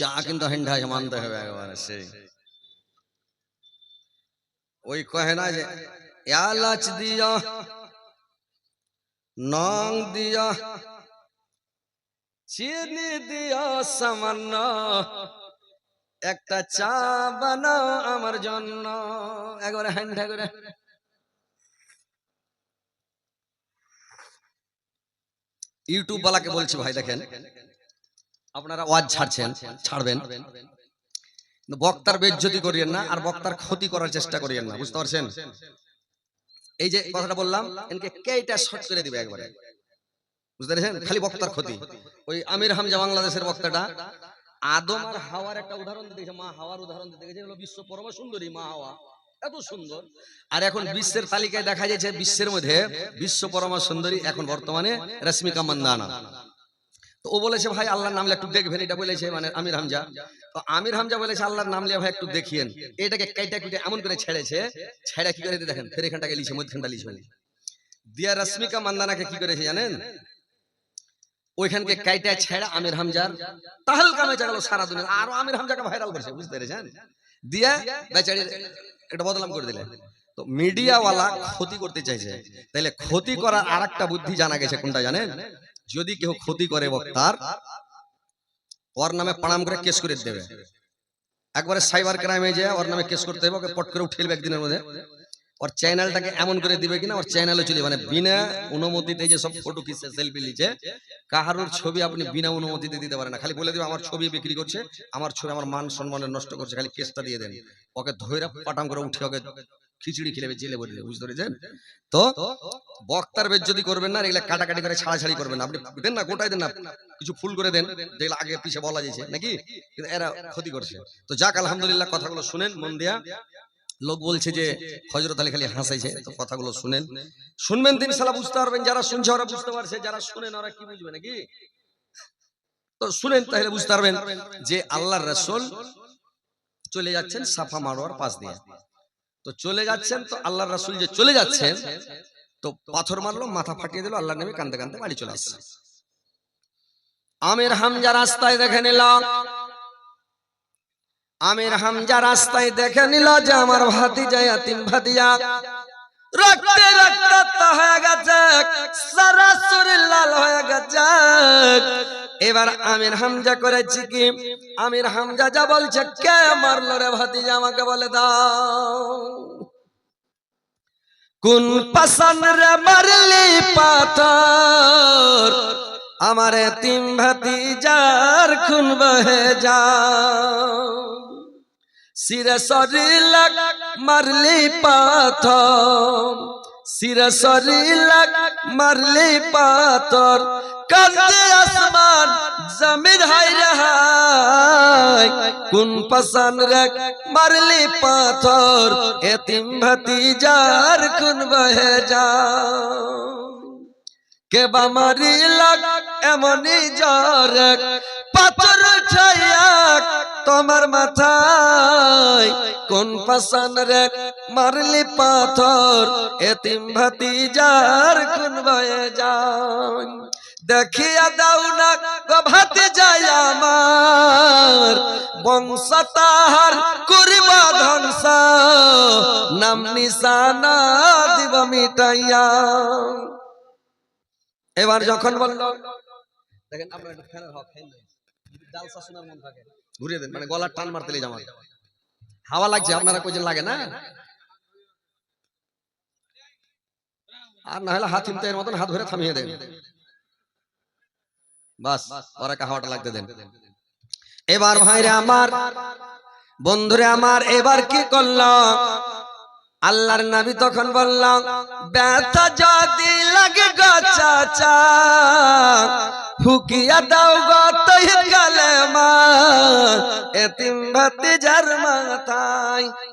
চা কিন্তু হেন্ডা মানতে হবে একবারে সেই। ওই কহে না যে এলাচ দিয়া নং দিয়া চিনি দিয়া সামান্য একটা চা বানাও আমার জন্য একবারে হ্যান্ডা করে। ইউটিউব বালাকে বলছি ভাই দেখেন আপনারা ওয়াজ ছাড়ছেন ছাড়বেন। বক্তার বেজ্জতি করিয়েন না আর বক্তার ক্ষতি করার চেষ্টা করিয়েন না বুঝতে পারছেন? এই যে কথাটা বললাম এনকে কেইটা শর্ট করে দিবে একবারে। বুঝতে পেরেছেন? খালি বক্তার ক্ষতি। ওই আমির হামজা বাংলাদেশের বক্তাটা আদম আর হাওয়ার একটা উদাহরণ দিতে গেছে মা হাওয়ার উদাহরণ দিতে গেছে হলো বিশ্ব পরম সুন্দরী মা হাওয়া। এত সুন্দর। আর এখন বিশ্বের তালিকায় দেখা যাচ্ছে বিশ্বের মধ্যে বিশ্ব পরমা সুন্দরী এখন বর্তমানে রশ্মিকা মন্দানা তো ও বলেছে, ভাই, আল্লাহর নামলে একটু দেখবেন। এটা বলেছে মানে আমির হামজা। তো আমির হামজা বলেছে, আল্লাহর নাম লিয়ে ভাই একটু দেখিয়েন। এটাকে কাইটা কুইটা এমন করে ছেড়েছে, ছেড়ে কি করে দেখেন, ফের এখানটাকে লিছে মধ্যখানটা লিছে দিয়া রশ্মিকা মান্দানাকে কি করেছে জানেন? ওইখানকে কাইটা ছেড়ে আমির হামজার তাহল কামে গেল সারা দুনিয়া আরও আমির হামজাকে ভাইরাল করছে, বুঝতে পেরেছেন? দিয়া বেচারি একটা বদনাম করে দিলেন তো মিডিয়াওয়ালা ক্ষতি করতে চাইছে। তাইলে ক্ষতি করার আর একটা বুদ্ধি জানা গেছে কোনটা জানেন? যদি কেউ ক্ষতি করে বক্তার ওর নামে পাড়াম করে কেস করে দেবে। একবারে সাইবার ক্রাইমে যে ওর নামে কেস করতে হবে ওকে পট করে উঠেলবে একদিনের মধ্যে। ওর চ্যানেলটাকে এমন করে দিবে কিনা ওর চ্যানেলে চলে মানে বিনা অনুমতিতে যে সব ফটো কিসে সেলফি লিছে কাহারোর ছবি আপনি বিনা অনুমতিতে দিতে পারেন না। খালি বলে দিবে আমার ছবি বিক্রি করছে আমার ছবি আমার মান সম্মানের নষ্ট করছে খালি কেসটা দিয়ে দেন। ওকে ধৈরা পাটাম করে উঠে ওকে খিচুড়ি খেলে জেলে বলে দেবে বুঝতে পেরেছেন? তো বক্তার যদি করবেন না এগুলা কাটাকাটি করে ছাড়াছাড়ি করবেন আপনি দেন না গোটাই দেন না। কিছু ফুল করে দেন যেগুলো আগে পিছে বলা যাচ্ছে নাকি? কিন্তু এরা ক্ষতি করছে। তো যাক আলহামদুলিল্লাহ কথাগুলো শুনেন মন দিয়া। লোক বলছে যে হজরত আলী খালি হাসাইছে তো কথাগুলো শুনেন। শুনবেন তিনি সালা বুঝতে পারবেন যারা শুনছে ওরা বুঝতে পারছে যারা শুনেন ওরা কি বুঝবে নাকি? তো শুনেন তাহলে বুঝতে পারবেন যে আল্লাহর রাসূল চলে যাচ্ছেন সাফা মারোয়ার পাশ দিয়ে। তো চলে যাচ্ছেন তো আল্লাহর রাসূল যে চলে যাচ্ছেন তো পাথর মারলো মাথা ফাটিয়ে দিল আল্লাহ নবী কান্দে কান্দে বাড়ি চলে আসছে। আমির হামজা রাস্তায় দেখে নিলাম। আমির হামজা রাস্তায় দেখে নিল যে আমার ভাতিজা। ইয়াতিম ভাতিজা রক্তে রক্তাক্ত হয়ে গেছে সারা শরীর লাল হয়ে গেছে। এবার আমির হামজা করেছি কি? আমির হামজা যা বলছে, কে মারলো রে ভাতিজা, আমাকে বলে দাও। কোন পাসান রে মারলি পাথর? আমার তিন ভাতিজার খুন বহে যা সিরে শরীর মারলি পাথর। সিরে শরীর মারলি পাথর। কান্দে আসমান, জমিন হাই রেহাই কোন পসান রে মারলি পাথর, এতিম ভতিজার খুন বহে যা কে বা মারিলাক, এমনই জ্বর পাথর ছায়া তোমার মাথায়। কোন পাশান রে মারলি পাথর, এতিম ভাতিজার কোন বয়ে যায় দেখিয়া দাও না গো ভাতি যায় আমার। বংশ তাহার করিবা ধ্বংস। নাম নিশানা দিব মিটাইয়া। এবার যখন বলল, দেখেন আপনার একটু ফ্যানের হক ফ্যান জালসা শোনার মন থাকে। ঘুরিয়ে দেন মানে গলার টান মারতে লেগে আমার হাওয়া লাগছে, আপনারা কইছেন লাগে না? আর না হলে হাত মতন হাত ধরে থামিয়ে দেন। বাস ওরা হাওয়াটা লাগতে দেন। এবার ভাইরে আমার বন্ধুরে আমার এবার কি করলাম আল্লাহর নাবি তখন বললাম ব্যথা যদি লাগে গো চাচা ফুকিয়া দাও গো ভাতি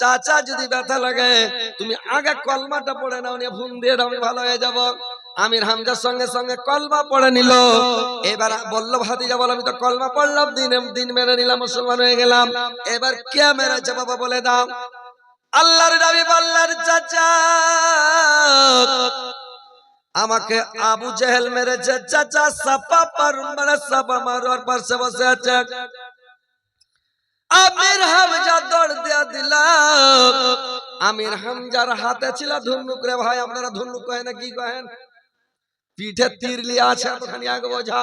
চাচা যদি ব্যথা লাগে, তুমি আগে কলমাটা পড়ে নাও, নিয়ে ভালো হয়ে যাব। আমির হামজার সঙ্গে সঙ্গে কলমা পড়ে নিল। এবার বলল, ভাতিজা, বল, আমি তো কলমা পড়লাম, দিন দিন মেনে নিলাম, মুসলমান হয়ে গেলাম। এবার কে মেরেছে, বাবা, বলে দাও। আল্লাহর নবী বললেন চাচা। আমাকে আবু জেহেল মেরেছে চাচা সাপা পার মানে সাপা মারোয়ার পাশে বসে আছে। আমির হামজা দৌড় দিয়া দিলাম। আমির হামজার হাতে ছিল ধুনুক রে ভাই আপনারা ধুনুক কহেন কি কহেন পিঠে তীর লিয়ে আছে এতখানি আগে বোঝা।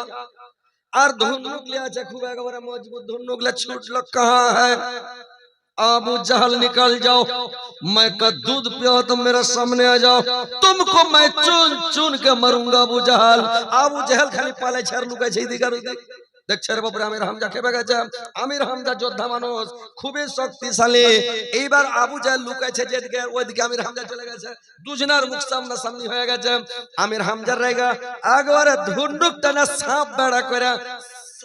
আর ধুনুক লিয়ে আছে খুব একেবারে মজবুত ধুনুক লে ছুটলো কাহা है अबू जहल निकल जाओ मैं का दूध पियो तो मेरे सामने आ जाओ तुमको मैं चुन चुन के मरूंगा अबू जहल আবু জেহেল খালি পালে ছেড় লুকাইছে এদিকে আর ওদিকে দেখছে রে বাবুরে আমির হামজা খেপে গেছে আমির হামজা যোদ্ধা মানুষ খুবই শক্তিশালী এইবার আবু জাহেল লুকাইছে যেদিকে ওইদিকে আমির হামজা চলে গেছে দুজনের মুখ সামনা সামনি হয়ে গেছে আমির হামজার রেগা একবারে ধুন্ডুক টানা সাপ বেড়া করে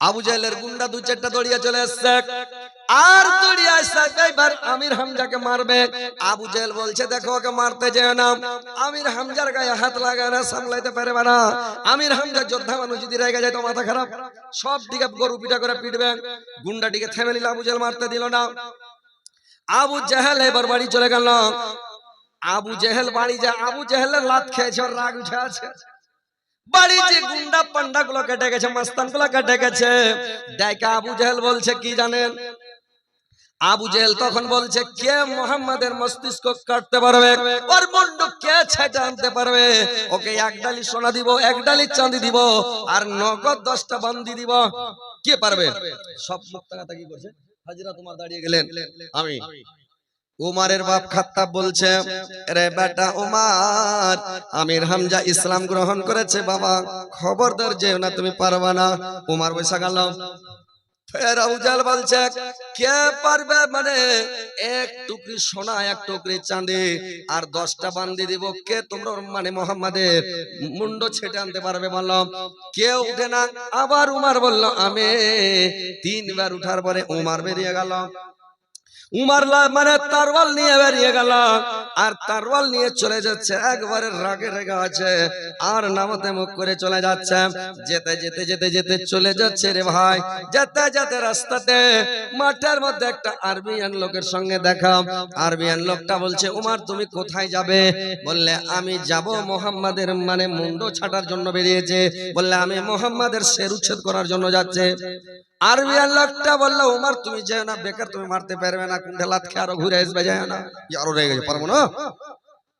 আবু জাহেলের গুন্ডা দু চারটা দৌড়িয়ে চলে এসছে আর দৌড়িয়ে আসছে এবার আমির হামজাকে মারবে। আবু জাহেল বলছে, দেখো, ওকে মারতে না। আমির গায়ে হাত না যোদ্ধা যদি রেগে যায় তো মাথা খারাপ। সব দিকে করে পিটবে। গুন্ডাটিকে থেমে নিল, আবু মারতে দিল না। আবু জাহেল এবার বাড়ি চলে গেল। আবু জেহেল বাড়ি যা আবু জেহেলের লাত খেয়েছে রাগ উঠে আছে। বাড়ি গুন্ডা পান্ডা গুলো কেটে গেছে গুলো কেটে গেছে। আবু বলছে, কি জানেন? আবু তখন বলছে, কে মস্তিষ্ক কাটতে পারবে? ওর কে পারবে? ওকে সোনা দিব, এক ডালি চাঁদি দিব, আর নগদ দশটা বান্দি দিব। কে পারবে? সব কি করছে? হাজিরা তোমার দাঁড়িয়ে গেলেন। আমি। উমারের বাপ খাত্তাব বলছে, রে বেটা উমার, আমির হামজা ইসলাম গ্রহণ করেছে, বাবা, খবরদার যেও না, তুমি পারবা না। উমার বৈশা গেল। ফের উজাল বলছে, কে পারবে মানে এক টুকরি সোনা, এক টুকরি চাঁদি, আর দশটা বান্দি দিব, কে তোমরা মানে মোহাম্মদের মুন্ড ছেটে আনতে পারবে বললাম কেউ উঠে না, আবার উমার বলল, আমি। তিনবার উঠার পরে উমার বেরিয়ে গেল। মানে তারওয়াল নিয়ে বেরিয়ে গেল। আর তারওয়াল নিয়ে চলে যাচ্ছে, একবারে রাগে রেগে আছে। আর নামতে মুখ করে চলে যাচ্ছে। যেতে যেতে যেতে যেতে চলে যাচ্ছে রে ভাই। যেতে যেতে রাস্তাতে মাঠের মধ্যে একটা আরবিয়ান লোকের সঙ্গে দেখা। আরবিয়ান লোকটা বলছে, উমার, তুমি কোথায় যাবে? বললে, আমি যাব মোহাম্মদের মানে মুন্ড ছাটার জন্য বেরিয়েছে। বললে, আমি মোহাম্মদের শের উচ্ছেদ করার জন্য যাচ্ছে। আরবিয়ান লোকটা বলল, উমার, তুমি যেও না, বেকার তুমি মারতে পারবে না ঘুরে আসবে না। আরও রয়ে গেছে, পারব না?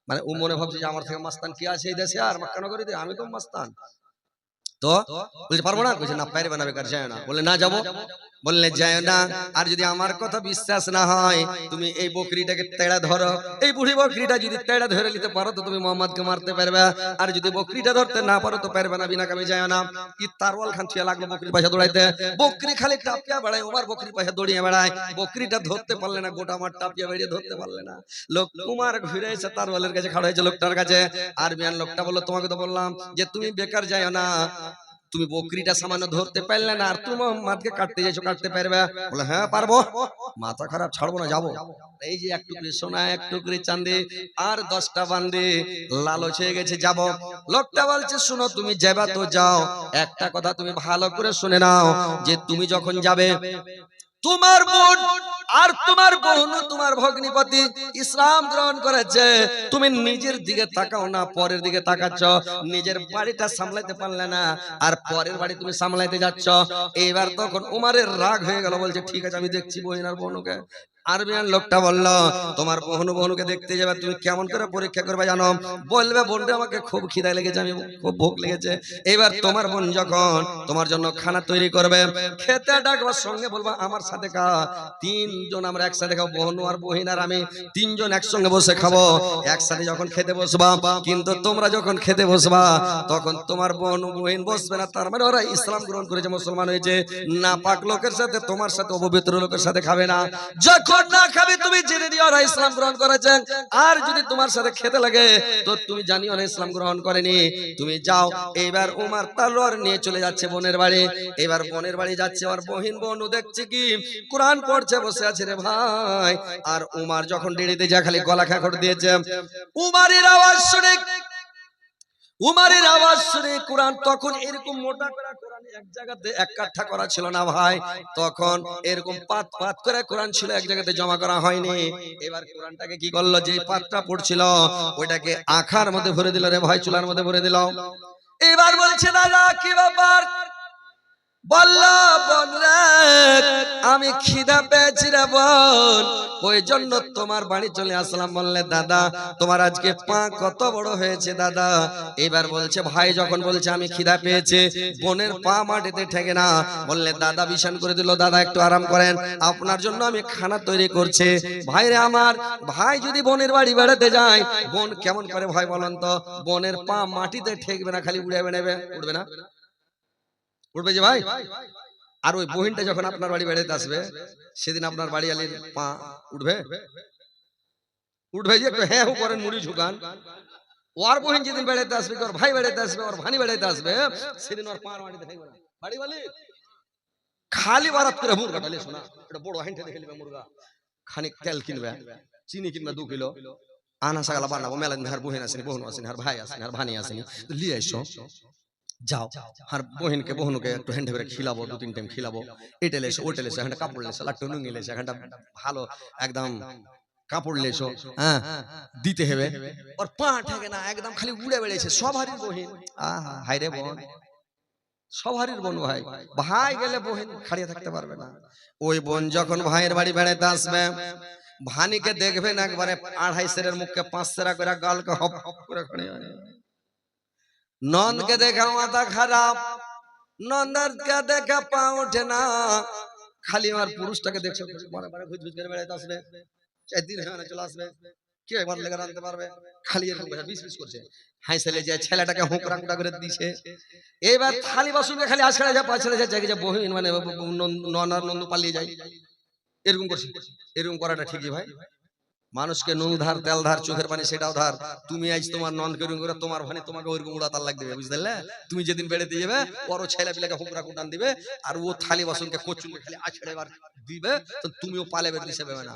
মানে ও মনে ভাবছে যে, আমার থেকে মাস্তান কি আছে এই দেশে? আর মাক্কানো করি আমি তো মাস্তান। তো বলছে, পারব না? বলছে, না, পারবে না, বেকার যায় না। বলে না, যাব। বললে যায় না, আর যদি আমার কথা বিশ্বাস না হয়, তুমি এই বকরিটাকে তেড়া ধরো। এই বুড়ি বকরিটা যদি তেড়া ধরে নিতে পারো, তো তুমি মোহাম্মদকে মারতে পারবে। আর যদি বকরিটা ধরতে না পারো, তো পারবে না, বিনা কামে যায় না। কি তারওয়াল খান ছুঁয়ে লাগল বকরি পয়সা দৌড়াইতে। বকরি খালি টাপিয়া বেড়ায় ওমার বকরি পয়সা দৌড়িয়ে বেড়ায়। বকরিটা ধরতে পারলে না, গোটা আমার টাপিয়া বেরিয়ে ধরতে পারলে না। লোক কুমার ঘুরে এসে তারওয়ালের কাছে খাড়া হয়েছে লোকটার কাছে। আর বিয়ান লোকটা বলল, তোমাকে তো বললাম যে, তুমি বেকার যায় না। তুমি বকরিটা সামান্য ধরতে পারলে না আর তুমি মোহাম্মদকে কাটতে যাইছো কাটতে পারবে। বলে হ্যাঁ পারব। মাথা খারাপ ছাড়বো না যাব। এই যে এক টুকরি সোনা এক টুকরি চাঁদি আর দশটা বান্দি লালচ হয়ে গেছে যাব। লোকটা বলছে শুনো তুমি যাবা তো যাও। একটা কথা তুমি ভালো করে শুনে নাও যে তুমি যখন যাবে তোমার বোন আর তোমার বোন, তোমার ভগ্নিপতি ইসলাম গ্রহণ করেছে। তুমি নিজের দিকে তাকাও না, পরের দিকে তাকাচ্ছ। নিজের বাড়িটা সামলাইতে পারলে না, আর পরের বাড়ি তুমি সামলাইতে যাচ্ছ। এইবার তখন উমারের রাগ হয়ে গেল, বলছে, ঠিক আছে, আমি দেখছি বহিনার বোনকে আরবিয়ান লোকটা বলল, তোমার বহনু বহনুকে দেখতে যাবে, তুমি কেমন করে পরীক্ষা করবে জানো? বলবে বোনটা আমাকে খুব খিদা লেগেছে, আমি খুব ভোগ লেগেছে। এবার তোমার বোন যখন তোমার জন্য খানা তৈরি করবে, খেতে ডাকবার সঙ্গে বলব, আমার সাথে খা। তিনজন আমরা একসাথে খাব বহনু আর বহিন আর আমি তিনজন একসঙ্গে বসে খাব। একসাথে যখন খেতে বসবা, কিন্তু তোমরা যখন খেতে বসবা, তখন তোমার বোন বহিন বসবে না। তার মানে ওরা ইসলাম গ্রহণ করেছে, মুসলমান হয়েছে। না পাক লোকের সাথে, তোমার সাথে, অপবিত্র লোকের সাথে খাবে না। যখন না খাবে, তুমি জেনে নিও ওরা ইসলাম গ্রহণ করেছে আর যদি তোমার সাথে খেতে লাগে, তো তুমি জানিও না ইসলাম গ্রহণ করেনি। তুমি যাও এইবার উমার তালোয়ার নিয়ে চলে যাচ্ছে বোনের বাড়ি। এবার বোনের বাড়ি যাচ্ছে আর বহিন বোন দেখছে কি? কোরআন পড়ছে, বসে আছে রে ভাই। আর উমার যখন ডেড়িতে যা খালি গলা দিয়েছে। উমারের আওয়াজ শুনে, উমারের আওয়াজ শুনে কোরআন তখন এরকম মোটা পাত পাত করে ছিল, এক জায়গাতে জমা করা হয়নি। এবার কি করল? যে পাতটা পড়ছিল, ওইটাকে মধ্যে ভরে দিল রে ভাই ভরে দিল। এবার বলছে, দাদা, কি ব্যাপার? আমি খিদা ওই জন্য তোমার বাড়ি চলে আসলাম। বললে, দাদা, তোমার আজকে পা কত বড় হয়েছে, দাদা? এবার বলছে, ভাই যখন বলছে আমি খিদা পেয়েছে, বোনের পা মাটিতে ঠেকে না। বললে, দাদা বিছান করে দিল, দাদা একটু আরাম করেন, আপনার জন্য আমি খানা তৈরি করছে। ভাইরে আমার, ভাই যদি বোনের বাড়ি বেড়াতে যায়, বোন কেমন করে, ভাই বলেন তো, বোনের পা মাটিতে ঠেকবে না, খালি উড়ে বেড়াবে উঠবে না? উঠবে যে ভাই আর ওই বহিনটা যখন আপনার বাড়ি বেড়াতে আসবে সেদিন আপনার বাড়ি আলির পা উঠবে উঠবে যে একটু হ্যাঁ হু করেন মুড়ি ঝুকান। ওর বহিন যেদিন বেড়াতে আসবে কি ওর ভাই বেড়াতে আসবে ওর ভানি বেড়াতে আসবে সেদিন ওর পার মাটিতে থাকবে না। বাড়ি বালি খালি বারাত করে মুরগা ডালে শোনা এটা বড় হাইন্টে দেখে নিবে মুরগা। খানিক তেল কিনবে চিনি কিনবে দু কিলো। আনা সাগালা বানাবো মেলা দিন হার বহিন আসেনি বহুন আসেনি হার ভাই আসেনি হার ভানি আসেনি। লিয়ে এসো যাও, আর বহিনকে বহনুকে একটু হ্যান্ডে করে খিলাবো, দু তিন টাইম খিলাবো। এটা লেসো ওটা লেসো, এখানটা কাপড় লেসো, লাট্টু নুঙ্গি লেসো, এখানটা ভালো, একদম কাপড় লেসো হ্যাঁ দিতে হবে। ওর পা ঠেকে না, একদম খালি উড়ে বেড়েছে সবারই বহিন। আহা হাই রে বোন। সবারই বোন ভাই ভাই গেলে বহিন খাড়িয়ে থাকতে পারবে না। ওই বোন যখন ভাইয়ের বাড়ি বেড়াতে আসবে, ভানিকে দেখবেন একবারে আড়াই সেরের মুখকে পাঁচ সেরা করে গালকে হপ হপ করে খাড়িয়ে নন্দকে দেখা মাথা খারাপ। নন্দকে দেখা পা ওঠে না। খালি আমার পুরুষটাকে দেখছ আসবে। খালি এরকম করছে। ছেলেটাকে করে বাসনকে খালি মানে পালিয়ে যায়। এরকম করছে। এরকম করাটা ঠিক ভাই? মানুষকে নুন ধার তেল ধার চোখের পানি সেটাও ধার। তুমি আজ তোমার নন কেরুম করে তোমার ভানি তোমাকে ওরকম উড়াতাল লাগ দেবে বুঝতে পারলে তুমি যেদিন বেড়ে দিয়ে যাবে ওর ছেলে পিলাকে হুকরা কুটান দিবে আর ও থালি বাসনকে কচুকে খালি আছড়ে বার দিবে তো তুমিও পালে বের দিছে পাবে না।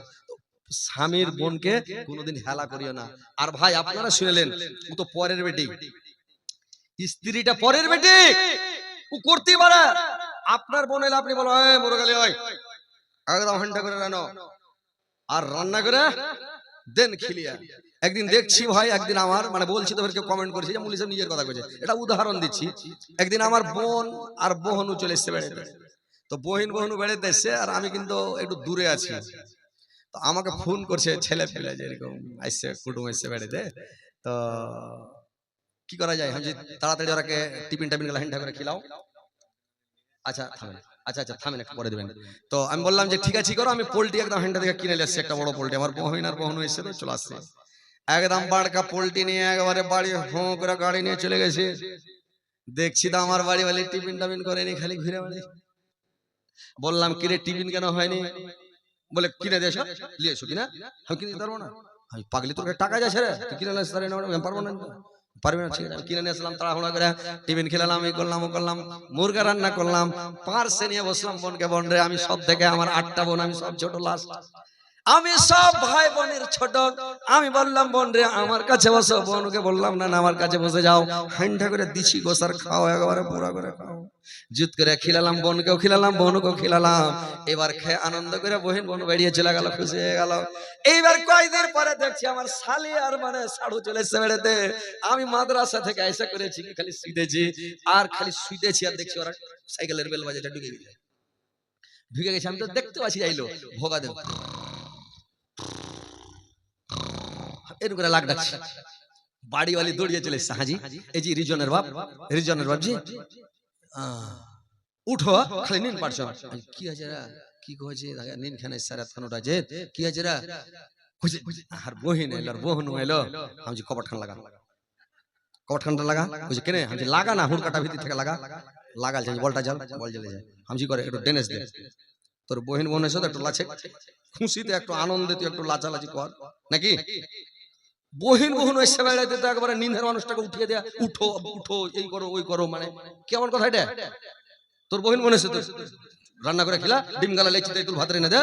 স্বামীর বোনকে কোনোদিন হেলা করিও না। আর ভাই আপনারা শুনেলেন ও তো পরের বেটি। স্ত্রীটা পরের বেটি। ও করতেই পারে। আপনার বোন এলে আপনি বলো হয় মুরগালি হয় একদম ঘণ্টা করে রানো। আর রান্না করে দেন খিলিয়া একদিন দেখছি ভাই একদিন আমার মানে বলছি তো কেউ কমেন্ট করেছে যে মুলিশ নিজের কথা কইছে। এটা উদাহরণ দিচ্ছি। একদিন আমার বোন আর বহনু চলে এসছে বেড়াতে। তো বহিন বহনু বেড়াতে এসছে আর আমি কিন্তু একটু দূরে আছি। তো আমাকে ফোন করছে ছেলে ফেলে যে এরকম আসছে কুটুম এসছে বেড়াতে। তো কি করা যায়? আমি তাড়াতাড়ি ওরাকে টিফিন টাফিনগুলো হ্যান্ডা করে খিলাও। আচ্ছা থামেন। আচ্ছা আচ্ছা থামেন একটু পরে দেবেন। তো আমি বললাম যে ঠিক আছে করো আমি পোল্ট্রি একদম হ্যান্ডা থেকে কিনে এসেছি একটা বড় পোল্ট্রি আমার বহিন আর বহন এসে তো চলে আসছে একদম বাড়কা পোল্ট্রি নিয়ে একেবারে বাড়ি হো করে গাড়ি নিয়ে চলে গেছে। দেখছি তো আমার বাড়ি বাড়ি টিফিন টাফিন করেনি খালি ঘুরে বেড়াই বললাম কিরে টিফিন কেন হয়নি? বলে কিনে দিয়ে এসো নিয়ে এসো কিনা? আমি কিনে দিতে পারব না। আমি পাগলি তোর টাকা যাচ্ছে রে তুই কিনে না পারব না। পারবি না? ঠিক আছে। কিনে নিয়ে আসলাম, তাড়াহুড়া করে। টিফিন খেলাম এই করলাম, ও করলাম, মুরগা রান্না করলাম, পার্সে নিয়ে বসলাম বোনকে বোন রে আমি সব থেকে আমার আটটা বোন, আমি সব ছোট লাস্ট আমি সব ভাই বোনের ছোট। আমি বললাম বোন রে আমার কাছে বসো। বোনকে বললাম, না আমার কাছে বসে যাও। হান্ডা করে দিছি গোসার খাও, একেবারে পুরা করে খাও। জুত করে খিলালাম বোনকেও খিলালাম বোনকেও খিলালাম। এবার খেয়ে আনন্দ করে বহিন বোন বেরিয়ে চলে গেল, খুশি হয়ে গেল। এইবার কয়েকদিন পরে দেখছি আমার শালি আর মানে সাড়ু চলে এসে বেড়াতে। আমি মাদ্রাসা থেকে এসে করেছি খালি শুইতেছি। আর খালি শুইতেছি আর দেখছি ওরা সাইকেলের বেল বাজাটা ঢুকে গেছে। ঢুকে গেছে, আমি তো দেখতে পাচ্ছি, যাইলো। ভোগা দেব। এরকম করে লাগ ডাকছে। বাড়িওয়ালি দৌড়িয়ে চলে এসছে, হাজি। এই যে রিজনের বাপ রিজনের বাপ জি উঠো, খালি নিন পারছ কি আছে কি কইছে নিন খানে সারাত খান ওটা যে কি আছে রা? আর বহিন এলো, আর বহন এলো। আমি কপাট খান লাগা। কপাট খানটা লাগা? কইছে, কেনে? আমি লাগা না, হুড়কাটা ভিতর থেকে লাগা। লাগাল যায় বলটা জল বল জ্বলে যায়। আমি করে, একটু ডেনেস দে। তোর বহিন বোন এসে একটু লাছে? খুশিতে একটু আনন্দে তুই একটু লাচালাচি কর। নাকি? বহিন বহুন এসে বেড়াইতে তো একবারে নিন্ধের মানুষটাকে উঠিয়ে দেয়া, উঠো উঠো, এই করো, ওই করো মানে কেমন কথা এটা? তোর বহিন এসে তো রান্না করে খিলা, ডিম গালা, লেচি তাই তোর ভাত রেনে দে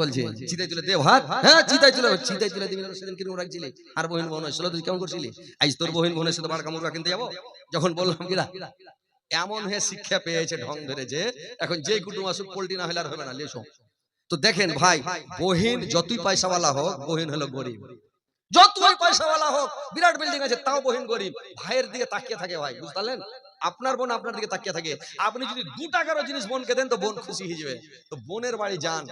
বলছে চিতাই তুলে দে ভাত? হ্যাঁ চিতাই তুলে চিতাই তুলে দিবি সেদিন রাখছিলি আর বহিন হয়েছিল তুই কেমন করছিলি? আজ তোর বহিন বোনের বাড়কা মুরগা কিনতে যাব। যখন বললাম এমন হয়ে শিক্ষা পেয়েছে ঢং ধরেছে এখন যে কুটুম আসুক পোল্ট্রি না হলে আর হবে না, লেসো। তো দেখেন ভাই, বহিন যতই পয়সাওয়ালা হোক, বহিন হলো গরিব। যতই পয়সাওয়ালা হোক বিরাট বিল্ডিং আছে তাও বহিন গরিব। ভাইয়ের দিকে তাকিয়ে থাকে ভাই বুঝতে আপনার বোন আপনার দিকে তাকিয়ে থাকে। আপনি যদি দু টাকারও জিনিস বোনকে দেন তো বোন খুশি হয়ে যাবে। তো বোনের বাড়ি যান।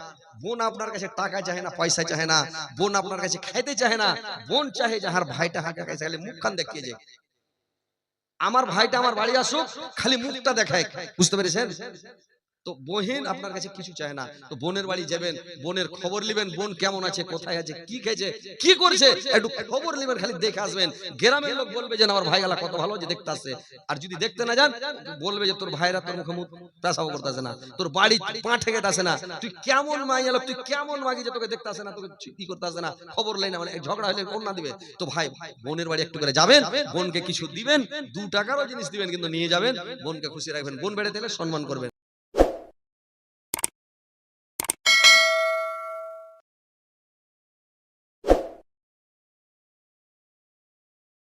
বোন আপনার কাছে টাকা চাহে না পয়সা চাহে না। বোন আপনার কাছে খাইতে চাহে না। বোন চাহে যাহার ভাইটা হাঁকা কাছে খালি মুখখান দেখিয়ে যায় আমার ভাইটা আমার বাড়ি আসুক খালি মুখটা দেখায় বুঝতে পেরেছেন? তো বহিন আপনার কাছে কিছু চায় না। তো বোনের বাড়ি যাবেন বোনের খবর নেবেন বোন কেমন আছে কোথায় আছে কি খেয়েছে কি করছে একটু খবর নেবেন খালি দেখে আসবেন। গ্রামের লোক বলবে যে আমার ভাই গেলা কত ভালো যে দেখতে আসছে আর যদি দেখতে না যান বলবে যে তোর ভাইরা তোর মুখে মুখ পেশাও করতেছে না। তোর বাড়ি পা ঠেকে আসে না। তুই কেমন মাই এলো তুই কেমন মাগি যে তোকে দেখতে আসে না তোকে কি করতে আসে না খবর লাই না মানে ঝগড়া হলে কোন না দিবে। তো ভাই বোনের বাড়ি একটু করে যাবেন বোনকে কিছু দিবেন দু টাকারও জিনিস দিবেন কিন্তু নিয়ে যাবেন? বোনকে খুশি রাখবেন বোন বেড়ে দিলে সম্মান করবেন